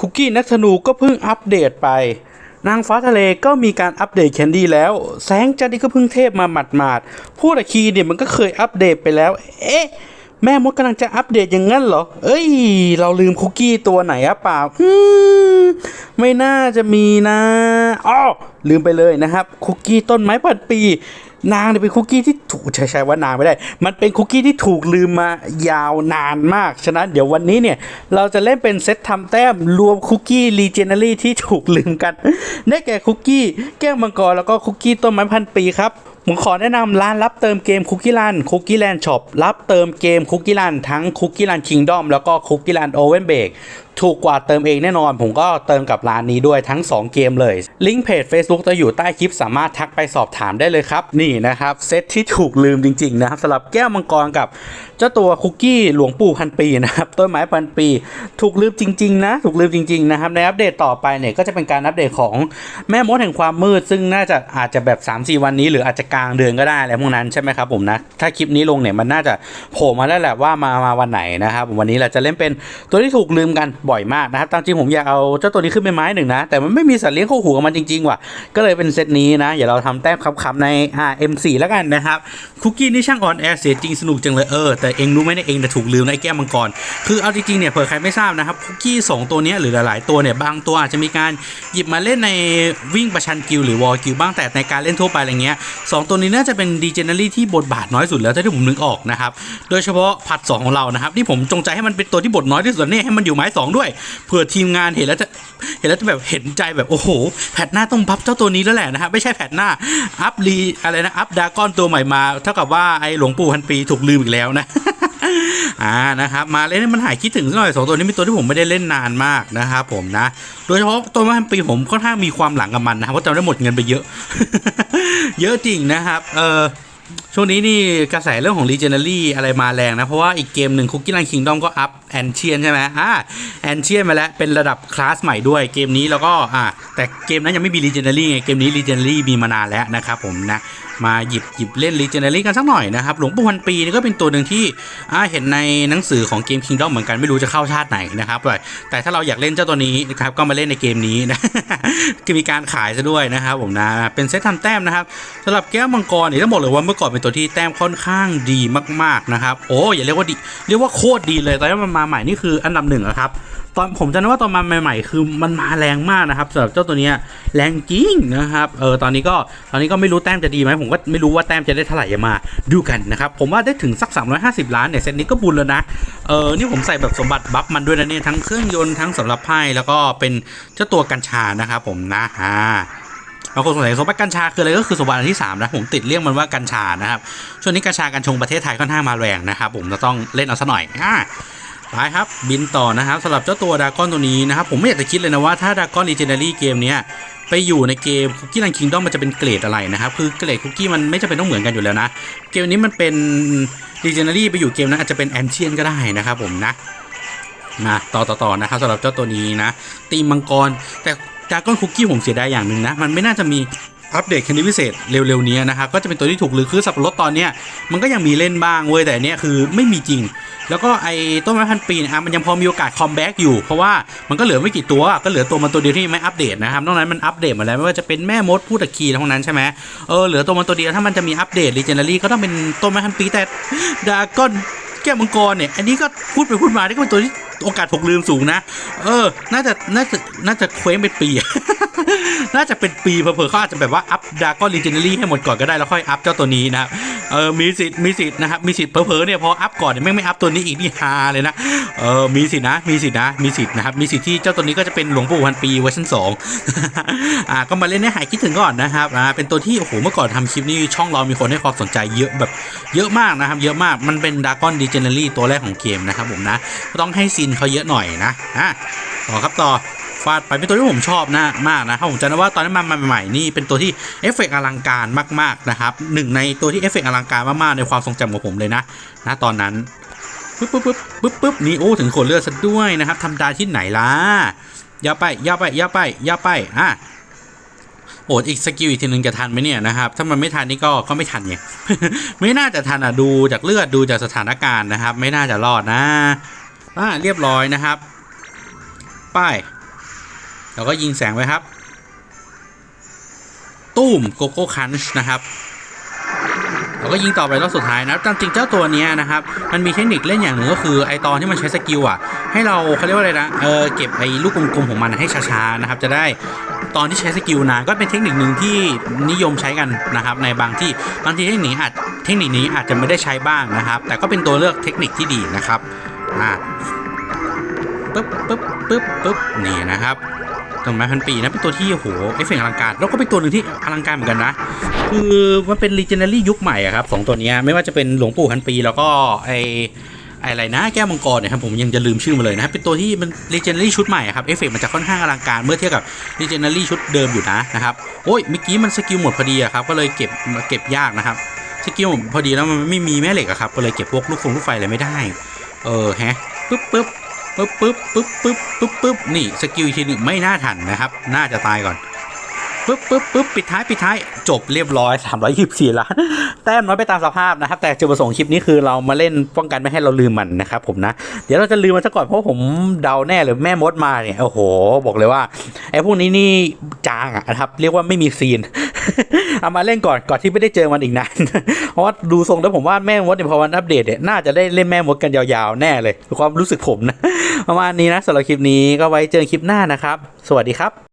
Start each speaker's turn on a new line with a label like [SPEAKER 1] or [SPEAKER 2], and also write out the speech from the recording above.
[SPEAKER 1] คุกกี้นักธนูก็เพิ่งอัปเดตไป นางฟ้าทะเลก็มีการอัปเดตแคนดี้แล้ว แสงจันทร์ก็เพิ่งเทพมาหมาดๆพูดอะคีเนี่ยมันก็เคยอัปเดตไปแล้ว เอ๊ะแม่มดกำลังจะอัปเดตอย่างนั้นเหรอ เอ้ย เราลืมคุกกี้ตัวไหนอะเปล่าอืมไม่น่าจะมีนะอ้อลืมไปเลยนะครับ คุกกี้ต้นไม้พันปี นางเนี่ยเป็นคุกกี้ที่ถูกใช้ใช้ว่านางไม่ได้ มันเป็นคุกกี้ที่ถูกลืมมายาวนานมาก ฉะนั้นเดี๋ยววันนี้เนี่ย เราจะเล่นเป็นเซตทำแต้มรวมคุกกี้รีเจน r รี่ที่ถูกลืมกันได้แก่คุกกี้แก้วมังกรแล้วก็คุกกี้ต้นไม้พันปีครับผมขอแนะนำร้านรับเติมเกมคุกกี้ a ันคุกกี้แลนด์ช็อปรับเติมเกมคุกกี้ a ันทั้งคุกกี้ a ันคิงดอมแล้วก็คุกกี้ a ันโอเวนเบกถูกกว่าเติมเองแน่นอน ผมก็เติมกับร้านนี้ด้วยทั้ง 2 เกมเลย ลิงก์เพจ Facebook จะอยู่ใต้คลิปสามารถทักไปสอบถามได้เลยครับ นี่นะครับ เซตที่ถูกลืมจริง ๆ นะครับสำหรับแก้วมังกรกับ เจ้าตัวคุกกี้หลวงปู่พันปีนะครับต้นไม้พันปี ถูกลืมจริง ๆ นะ ถูกลืมจริง ๆ นะครับในอัปเดตต่อไปเนี่ยก็จะเป็นการอัปเดตของแม่มดแห่งความมืด ซึ่งน่าจะอาจจะแบบ 3-4 วันนี้ หรืออาจจะกลางเดือนก็ได้อะไรพวกนั้นใช่ไหมครับผมนะถ้าคลิปนี้ลงเนี่ยมันน่าจะโผล่มาแล้วแหละว่ามามาวันไหนนะครับวันนี้เราจะเล่นเป็นตัวที่ถูกลืมกันบ่อยมากนะครับตามจริงผมอยากเอาเจ้าตัวนี้ขึ้นเป็นไม้หนึ่งนะแต่มันไม่มีสัตว์เลี้ยงคู่หูกับมันจริงๆว่ะก็เลยเป็นเซตนี้นะอย่าเราทำแต้มคำๆใน RM4 แล้วกันนะครับคุกกี้นี่ช่างอ่อนแอเสียจริงสนุกจังเลยเออแต่เองรู้ไหมเนี่ยเองแต่ถูกลืมในแก้วมังกรคือเอาจริงๆเนี่ยเผื่อใครไม่ทราบนะครับคุกกี้สองตัวนี้หรือหลายๆตัวเนี่ยบางตัวอาจจะมีการหยิบมาเล่นในวิ่งประชันกิลหรือวอลกิลบ้างแต่ในการเล่นทั่วไปอะไรเงี้ยสองตัวนี้น่าจะเป็นดีเจเนอรี่ที่บทบาทน้อยสุดแล้วถ้าที่ผมนึกออกนะครับโดยเฉพาะผัดสองของเรานะครับที่ผมจงใจให้มันเป็นตัวที่บทน้อยที่สุดเนี่ยให้มันอยู่ไม้สองด้วยเผื่อทีมงานเห็นแล้วจะเห็นแล้วจะแบบเห็นใจแบบโอ้โหแพทหน้าต้องพับเจ้าตัวนี้แล้วแหละนะครับไม่ใช่แพทหน้าอัพรีอะไรนะอัพดากอนตัวใหม่มา เท่ากับว่าไอ้หลวงปู่พันปีถูกลืมอีกแล้วนะ อ่านะครับมาเล่นให้มันหายคิดถึงสักหน่อยสองตัวนี้เป็นตัวที่ผมไม่ได้เล่นนานมากนะครับผมนะ โดยเฉพาะตัวมันปีผมค่อนข้างมีความหลังกับมันนะครับเพราะจำได้หมดเงินไปเยอะ เยอะจริงนะครับ เออ ช่วงนี้นี่กระแสเรื่องของ Legendary อะไรมาแรงนะ เพราะว่าอีกเกมหนึ่ง Cookie Run Kingdom ก็อัพแอนเชียนใช่ไหมอ่าแอนเชียนมาแล้ว เป็นระดับคลาสใหม่ด้วยเกมนี้แล้วก็อ่าแต่เกมนั้นยังไม่มี Legendary ไง เกมนี้ Legendary มีมานานแล้วนะครับผมนะ มาหยิบหยิบเล่น Legendary กันสักหน่อยนะครับ หลวงปู่พันปีนี่ก็เป็นตัวหนึ่งที่อ่าเห็นในหนังสือของเกม Kingdom เหมือนกันไม่รู้จะเข้าชาติไหนนะครับ แต่แต่ถ้าเราอยากเล่นเจ้าตัวนี้นะครับก็มาเล่นในเกมนี้นะคือมีการขายซะด้วยนะครับผมนะเป็นเซตทำแต้มนะครับสำหรับแก้วมังกรนี่ต้องบอกเลยว่าเมื่อก่อนเป็นตัวที่แต้มค่อนข้างดีมากๆนะครับโอ้อย่าเรียกว่าดีเรียกว่าโคตรดีเลยตอนนี้มันมาใหม่นี่คืออันดับหนึ่งอะครับตอนผมจำได้ว่าตอนมาใหม่ๆ คือมันมาแรงมากนะครับสำหรับเจ้าตัวนี้แรงจริงนะครับเออตอนนี้ก็ตอนนี้ก็ไม่รู้แต้มจะดีไหมผมก็ไม่รู้ว่าแต้มจะได้เท่าไหร่อย่ามาดูกันนะครับผมว่าได้ถึงสัก 350 ล้านเนี่ยเซตนี้ก็บุญแล้วนะเออนี่ผมใส่แบบสมบัติบัฟมันด้วยนะเนี่ยทั้งเครื่องยนต์ทั้งสำหรับไพ่แล้วก็เป็นเจ้าตัวกัญชานะครับผมนะอ่า บางคนสงสัยสมบัติกัญชาคืออะไรก็คือสมบัติอันที่3นะผมติดเรียกมันว่ากัญชานะครับช่วงนี้กัญชากัญชงประเทศไทยค่อนข้างมาแรงนะครับผมจะต้องเล่นเอาซะหน่อยอ่าไปครับบินต่อนะครับสำหรับเจ้าตัวดากอนตัวนี้นะครับผมไม่อยากจะคิดเลยนะว่าถ้าดากอนลีเจเนดารี่เกมเนี้ยไปอยู่ในเกมคุกกี้รันคิงดอมมันจะเป็นเกรดอะไรนะครับคือเกรดคุกกี้มันไม่จำเป็นต้องเหมือนกันอยู่แล้วนะ เกมนี้มันเป็นลีเจเนดารี่ไปอยู่เกมนั้นอาจจะเป็นแอนเชียนก็ได้นะครับผมนะนะต่อต่อต่อนะครับสำหรับเจ้าตัวนี้นะตีมังกร แต่ ดากอนคุกกี้ผมเสียดายอย่างหนึ่งนะ มันไม่น่าจะมีอัปเดตคันดิพิเศษเร็วๆนี้นะครับ ก็จะเป็นตัวที่ถูกหรือคือสับปะรดตอนเนี้ยมันก็ยังมีเล่นบ้างเว้ยแต่เนี้ยคือไม่มีจริง แล้วก็ไอ้ต้นไม้พันปีนะมันยังพอมีโอกาสคอมแบ็กอยู่ เพราะว่ามันก็เหลือไม่กี่ตัวก็เหลือตัวมันตัวเดียวที่ไม่อัปเดตนะครับนอกนั้นมันอัปเดตหมาแล้วไม่ว่าจะเป็นแม่มดพูดตะคีทั้งนั้นใช่ไหมเออเหลือตัวมันตัวเดียวถ้ามันจะมีอัปเดตรีเจนดารี่ก็ต้องเป็นต้นไม้พันปีแต่ดากอนแก้วมังกรเนี่ยอันนี้ก็พูดไปพูดมานี่ก็เป็นตัวที่ โอกาสถูกลืมสูงนะ เออ น่าจะ น่าจะ น่าจะเคว้งเป็นปี น่าจะเป็นปีเผลอเขาอาจจะแบบว่าอัพดากอนลีเจนดารี่ให้หมดก่อนก็ได้แล้วค่อยอัพเจ้าตัวนี้นะครับเออมีสิทธิ์มีสิทธิ์นะครับมีสิทธิ์เผลอๆเนี่ยพออัพก่อนเนี่ยไม่ไม่อัพตัวนี้อีกนี่ฮาเลยนะเออมีสิทธิ์นะมีสิทธิ์นะมีสิทธิ์นะครับมีสิทธิ์ที่เจ้าตัวนี้ก็จะเป็นหลวงปู่พันปีเวอร์ชันสองอ่าก็มาเล่นให้หายคิดถึงก่อนนะครับอ่าเป็นตัวที่โอ้โหเมื่อก่อนทำคลิปนี้ช่องเรามีคนให้ความสนใจเยอะแบบเยอะมากนะครับเยอะมากมันเป็นดากอนดีเจเนอรี่ตัวแรกของเกมนะครับผมนะต้องให้ซีนเขาเยอะหน่อยนะอะต่อครับต่อ ฟาดไปเป็นตัวที่ผมชอบนะมากนะครับผมจำได้ว่าตอนนี้มาใหม่ๆนี่เป็นตัวที่เอฟเฟกต์อลังการมากๆนะครับหนึ่งในตัวที่เอฟเฟกต์อลังการมากๆในความทรงจำของผมเลยนะนะตอนนั้นปึ๊บปึ๊บปึ๊บปึ๊บปึ๊บนี่โอ้ถึงขนเลือดซะด้วยนะครับทำได้ที่ไหนล่ะย่าไปย่าไปย่าไปย่าไปอะโอ้อีกสกิลอีกทีหนึ่งจะทันไหมเนี่ยนะครับถ้ามันไม่ทันนี่ก็ก็ไม่ทันไงไม่น่าจะทันอะดูจากเลือดดูจากสถานการณ์นะครับ ไม่น่าจะรอดนะอ่าเรียบร้อยนะครับป้ เราก็ยิงแสงไว้ครับ ตุ้มโกโก้คันช์นะครับเราก็ยิงต่อไปรอบสุดท้ายนะตามจริงเจ้าตัวนี้นะครับ มันมีเทคนิคเล่นอย่างหนึ่งก็คือไอตอนที่มันใช้สกิลอะ ให้เราเขาเรียกว่าอะไรนะ เออเก็บไอลูกกลมๆของมันให้ช้าๆนะครับ จะได้ตอนที่ใช้สกิลนานก็เป็นเทคนิคหนึ่งที่นิยมใช้กันนะครับ ในบางที่บางทีเทคนิคอาจเทคนิคนี้อาจจะไม่ได้ใช้บ้างนะครับ แต่ก็เป็นตัวเลือกเทคนิคที่ดีนะครับ อ่าปึ๊บปึ๊บปึ๊บปึ๊บนี่นะครับ ต้นไม้พันปีนะเป็นตัวที่โอ้โหเอฟเฟกต์อลังการ แล้วก็เป็นตัวหนึ่งที่อลังการเหมือนกันนะ คือมันเป็น Legendary ยุคใหม่อะครับสองตัวนี้ไม่ว่าจะเป็นหลวงปู่พันปีแล้วก็ไอไอะไรนะแก้วมังกรเนี่ยครับผมยังจะลืมชื่อมาเลยนะครับเป็นตัวที่มัน Legendary ชุดใหม่อะครับเอฟเฟกต์มันจะค่อนข้างอลังการเมื่อเทียบกับ Legendary ชุดเดิมอยู่นะนะครับโอ้ยเมื่อกี้มันสกิลหมดพอดีอะครับก็เลยเก็บเก็บยากนะครับสกิลหมดพอดีแล้วมันไม่มีแม่เหล็กอะครับก็เลยเก็บพวกลูกฟงลูกไฟอะไรไม่ได้ เออแฮะปึ๊บปึ๊บ ปึ๊บปึ๊บปึ๊บปึ๊บปึ๊บปึ๊บนี่สกิลอีกทีหนึงไม่น่าทันนะครับ น่าจะตายก่อน ปึ๊บปึ๊บปึ๊บปิดท้ายปิดท้ายจบเรียบร้อย 324ล้านแต้มน้อยไปตามสภาพนะครับ แต่จุดประสงค์คลิปนี้คือเรามาเล่นป้องกันไม่ให้เราลืมมันนะครับผมนะ เดี๋ยวเราจะลืมมันซะก่อนเพราะผมเดาแน่เลยแม่มดมาเนี่ยโอ้โห บอกเลยว่าไอ้พวกนี้นี่จางอะนะครับ เรียกว่าไม่มีซีนเอามาเล่นก่อนก่อนที่ไม่ได้เจอมันอีกนานเพราะว่าดูทรงแล้วผมว่าแม่มดเนี่ยพอวันอัปเดตเนี่ยน่าจะได้เล่นแม่มดกันยาวๆแน่เลยความรู้สึกผมนะประมาณนี้นะสำหรับคลิปนี้ก็ไว้เจอคลิปหน้านะครับ สวัสดีครับ